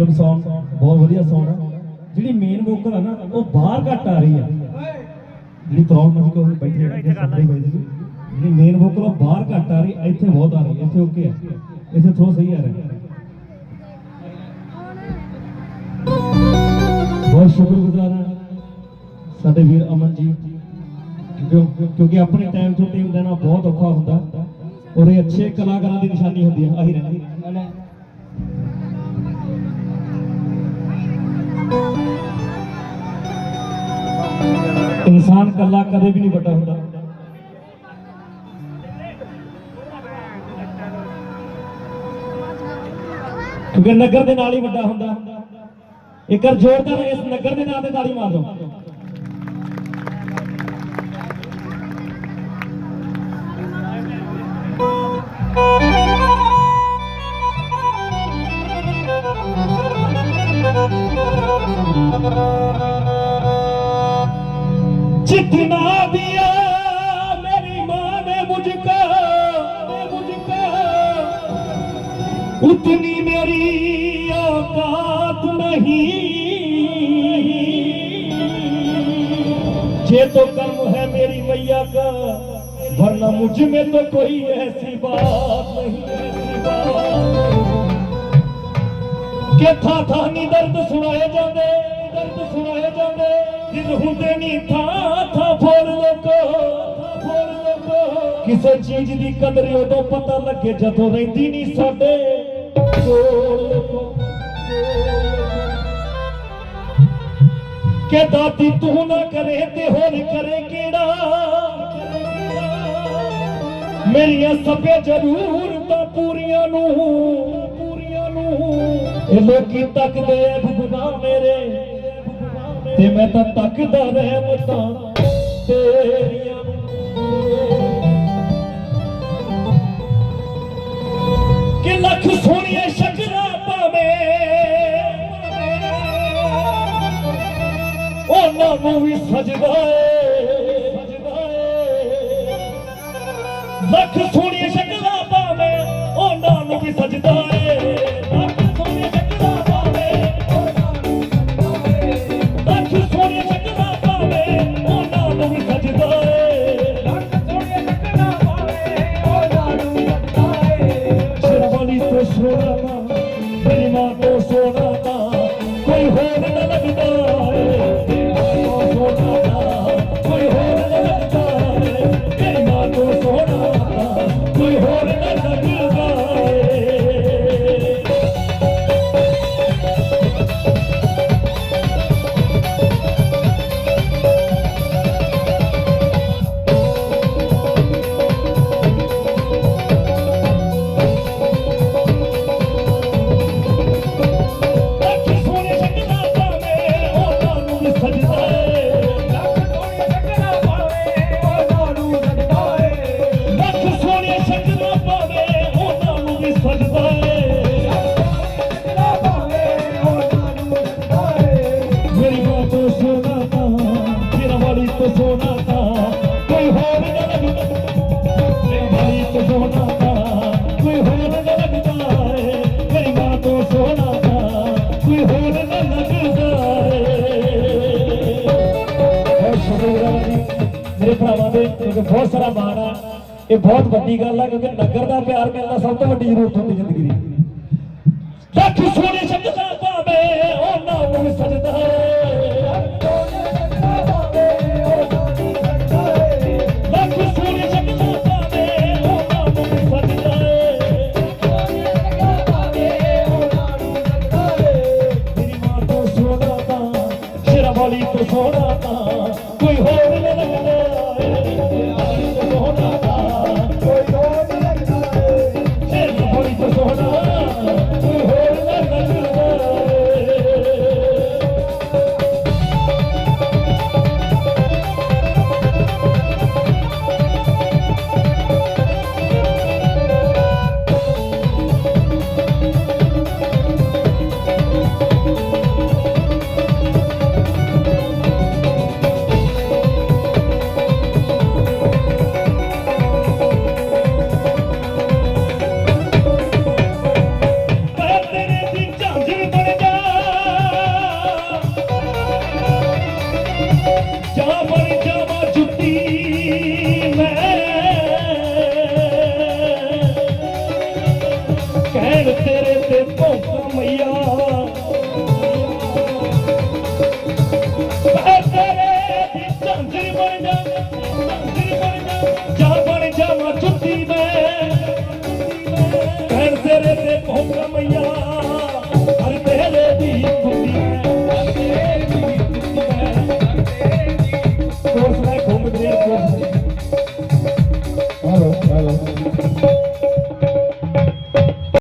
Film Song ਬਹੁਤ ਵਧੀਆ Song ਆ। ਜਿਹੜੀ ਮੇਨ ਵੋਕਲ ਆ ਨਾ, ਉਹ ਬਾਹਰ ਘੱਟ ਆ ਰਹੀ ਆ। ਜਿਹੜੀ ਪ੍ਰੋਬਲਮ ਸੀ ਕੋਈ ਬੈਠੇ ਬੈਠੇ ਸਾਹਮਣੇ ਬੈਠੇ ਜਿਹੜੀ ਮੇਨ ਵੋਕਲ ਉਹ ਬਾਹਰ ਘੱਟ ਆ ਰਹੀ, ਇੱਥੇ ਬਹੁਤ ਆ ਰਹੀ, ਇੱਥੇ ਓਕੇ ਆ। ਇੱਥੇ ਥੋੜਾ ਸਹੀ ਆ ਰਿਹਾ। ਬਹੁਤ ਸ਼ੁਕਰਗੁਜ਼ਾਰ ਹਾਂ ਸਾਡੇ ਵੀਰ ਅਮਨ ਜੀ। ਕਿਉਂਕਿ ਆਪਣੇ ਟਾਈਮ ਤੋਂ ਟੀਮ ਦੇਣਾ ਬਹੁਤ ਔਖਾ ਹੁੰਦਾ। ਔਰ ਇਹ ਅੱਛੇ ਕਲਾਕਾਰਾਂ ਦੀ ਨਿਸ਼ਾਨੀ ਹੁੰਦੀ ਹੈ ਆਹੀ ਰਹਿੰਦੀ। ਇਨਸਾਨ ਇਕੱਲਾ ਕਦੇ ਵੀ ਨਹੀਂ ਵੱਡਾ ਹੁੰਦਾ। ਕਿਉਂਕਿ ਨਗਰ ਦੇ ਨਾਲ ਹੀ ਵੱਡਾ ਹੁੰਦਾ। ਇੱਕ ਜ਼ੋਰਦਾਰ ਇਸ ਨਗਰ ਦੇ ਨਾਂ ਤੇ ਤਾੜੀ ਮਾਰ ਦਿਓ। जितना दिया मेरी माँ ने मुझको मुझको उतनी मेरी औकात नहीं ये तो कर्म है मेरी मैया का वरना मुझ में तो कोई ऐसी बात नहीं ऐसी बात ਕਿ ਥਾਂ ਥਾਂ ਨੀ ਦਰਦ ਸੁਣਾਏ ਜਾਂਦੇ ਦਰਦ ਸੁਣਾਏ ਜਾਂਦੇ ਦਿਲ ਹੁੰਦੇ ਨਹੀਂ ਥਾਂ ਥਾਂ ਫੋੜ ਲੋਕੋ ਫੋੜ ਲੋਕੋ। ਕਿਸੇ ਚੀਜ਼ ਦੀ ਕਦਰ ਉਦੋਂ ਪਤਾ ਲੱਗੇ ਜਦੋਂ ਰਹਿੰਦੀ ਨਹੀਂ ਸਾਡੇ ਕੋਲ। ਲੋਕੋ ਕਿ ਦਾਤੀ ਤੂੰ ਨਾ ਕਰੇ ਤੇ ਹੋਰ ਕਰੇ ਕਿਹੜਾ? ਮੇਰੀਆਂ ਸਭੇ ਜ਼ਰੂਰਤਾਂ ਪੂਰੀਆਂ ਨੂੰ ਪੂਰੀਆਂ ਨੂੰ। ਇਹ ਲੋਕੀ ਤੱਕਦੇ ਐ ਭਗਵਾਨ ਮੇਰੇ। ਤੇ ਮੈਂ ਤਾਂ ਤੱਕਦਾ ਰਹਿਮਤਾਂ ਤੇਰੀਆਂ ਨੂੰ ਵੀ ਸਜਦਾ ਏ। ਲੱਖ ਸੋਹਣੀਆਂ ਸ਼ਕਲਾਂ ਪਾਵੇ ਉਹਨਾਂ ਨੂੰ ਵੀ ਸਜਦਾ ਸੋਨਾ ਤਾਂ ਕੋਈ ਹੋਰ ਨਾ ਲੱਗਦਾ ਏ ਬਹੁਤ ਸ਼ੁਕਰੀਆ ਜੀ ਮੇਰੇ ਭਰਾਵਾਂ ਦੇ ਕਿਉਂਕਿ ਬਹੁਤ ਸਾਰਾ ਮਾਣ ਆ। ਇਹ ਬਹੁਤ ਵੱਡੀ ਗੱਲ ਆ ਕਿਉਂਕਿ ਨਗਰ ਦਾ ਪਿਆਰ ਮਿਲਣਾ ਸਭ ਤੋਂ ਵੱਡੀ ਜ਼ਰੂਰਤ ਹੁੰਦੀ ਜ਼ਿੰਦਗੀ ਦੀ। ਲੱਖ ਸੋਹਣੇ ਸ਼ਬਦਾਂ ਪਾਵੇ ਉਹਨਾਂ ਨੂੰ ਵੀ ਸਜਦਾ ਵਾਲੀ ਤੋਂ ਸੋਹਣਾ ਤਾਂ। ਕੋਈ ਹੋਰ ਨਾ ਭੋਗਾ ਮਈਆ। ਤੇਰੇ ਦੀ ਝਾਂਜਰ ਬਣ ਜਾ ਝਾਂਜਰ ਬਣ ਜਾ।